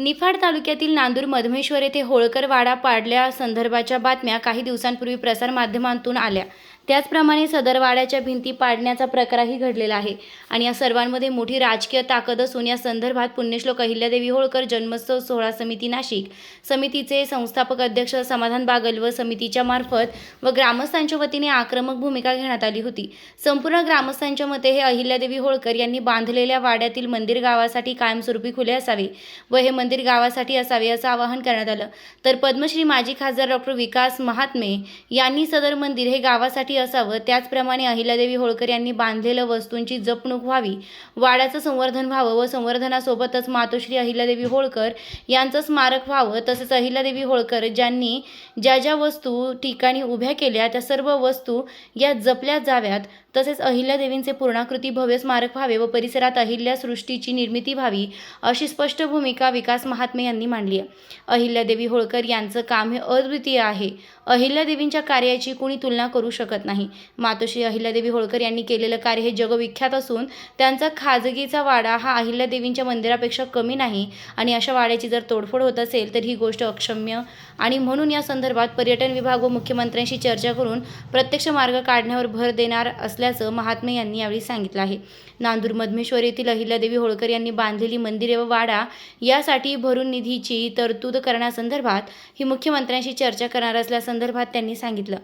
निफाड तालुक्यातील नांदूर मधमेश्वर येथे होळकर वाडा पाडल्या संदर्भाच्या बातम्या काही दिवसांपूर्वी प्रसारमाध्यमांतून आल्या. त्याचप्रमाणे सदर वाड्याच्या भिंती पाडण्याचा प्रकारही घडलेला आहे. आणि या सर्वांमध्ये मोठी राजकीय ताकद असून या संदर्भात पुण्यश्लोक अहिल्यादेवी होळकर जन्मोत्सव सोहळा समिती नाशिक समितीचे संस्थापक अध्यक्ष समाधान बागल व समितीच्या मार्फत व ग्रामस्थांच्या वतीने आक्रमक भूमिका घेण्यात आली होती. संपूर्ण ग्रामस्थांच्या मते हे अहिल्यादेवी होळकर यांनी बांधलेल्या वाड्यातील मंदिर गावासाठी कायमस्वरूपी खुले असावे व हे मंदिर गावासाठी असावे असं आवाहन करण्यात आलं. तर पद्मश्री माजी खासदार डॉक्टर विकास महात्मे यांनी सदर मंदिर हे गावासाठी असावं. त्याचप्रमाणे अहिल्यादेवी होळकर यांनी बांधलेल्या वस्तूंची जपणूक व्हावी. वाड्याचं संवर्धन व्हावं व संवर्धनासोबतच मातोश्री अहिल्यादेवी होळकर यांचं स्मारक व्हावं. तसेच अहिल्यादेवी होळकर ज्यांनी ज्या ज्या वस्तू ठिकाणी उभ्या केल्या त्या सर्व वस्तू या जपल्या जाव्यात. तसेच अहिल्यादेवींचे पूर्णाकृती भव्य स्मारक व्हावे व परिसरात अहिल्या सृष्टीची निर्मिती व्हावी अशी स्पष्ट भूमिका विकास महात्मे यांनी मांडली आहे. अहिल्यादेवी होळकर यांचं काम हे अद्वितीय आहे. अहिल्यादेवींच्या कार्याची कुणी तुलना करू शकत नाही. मातोश्री अहिल्यादेवी होळकर यांनी केलेलं कार्य हे जगविख्यात असून त्यांचा खाजगीचा वाडा हा अहिल्यादेवींच्या मंदिरापेक्षा कमी नाही आणि अशा वाड्याची जर तोडफोड होत असेल तर ही गोष्ट अक्षम्य आणि म्हणून या संदर्भात पर्यटन विभाग व मुख्यमंत्र्यांशी चर्चा करून प्रत्यक्ष मार्ग काढण्यावर भर देणार असल्याचं महात्मे यांनी यावेळी सांगितलं आहे. नांदूर मधमेश्वर येथील अहिल्यादेवी होळकर यांनी बांधलेली मंदिरे व वाडा यासाठी भरून निधीची तरतूद करण्यासंदर्भात ही मुख्यमंत्र्यांशी चर्चा करणार असल्यासंदर्भात त्यांनी सांगितलं.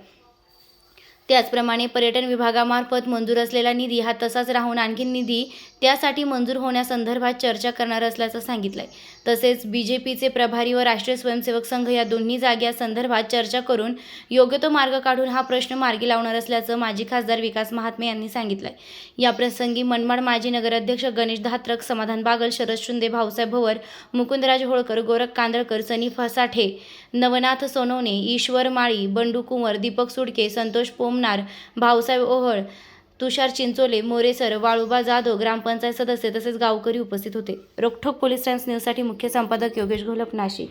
त्याचप्रमाणे पर्यटन विभागामार्फत मंजूर असलेला निधी हा तसाच राहून आणखी निधी त्यासाठी मंजूर होण्यासंदर्भात चर्चा करणार असल्याचं सांगितलं आहे तसेच बी जे पीचे प्रभारी व राष्ट्रीय स्वयंसेवक संघ या दोन्ही जाग्यासंदर्भात चर्चा करून योग्य तो मार्ग काढून हा प्रश्न मार्गी लावणार असल्याचं माजी खासदार विकास महात्मे यांनी सांगितलं आहे याप्रसंगी मनमाड माजी नगराध्यक्ष गणेश धात्रक समाधान बागल शरद शिंदे भाऊसाहेब भवर मुकुंदराज होळकर गोरख कांदळकर सनी फसाठे नवनाथ सोनवणे ईश्वर माळी बंडू कुंवर दीपक सुडके संतोष पोम पोमनार भाऊसाहेब ओहळ तुषार चिंचोले मोरेसर वाळुबा जाधव ग्रामपंचायत सदस्य तसेच गावकरी उपस्थित होते. रोखोक पोलीस टाइम्स न्यूजसाठी मुख्य संपादक योगेश घोलप नाशिक.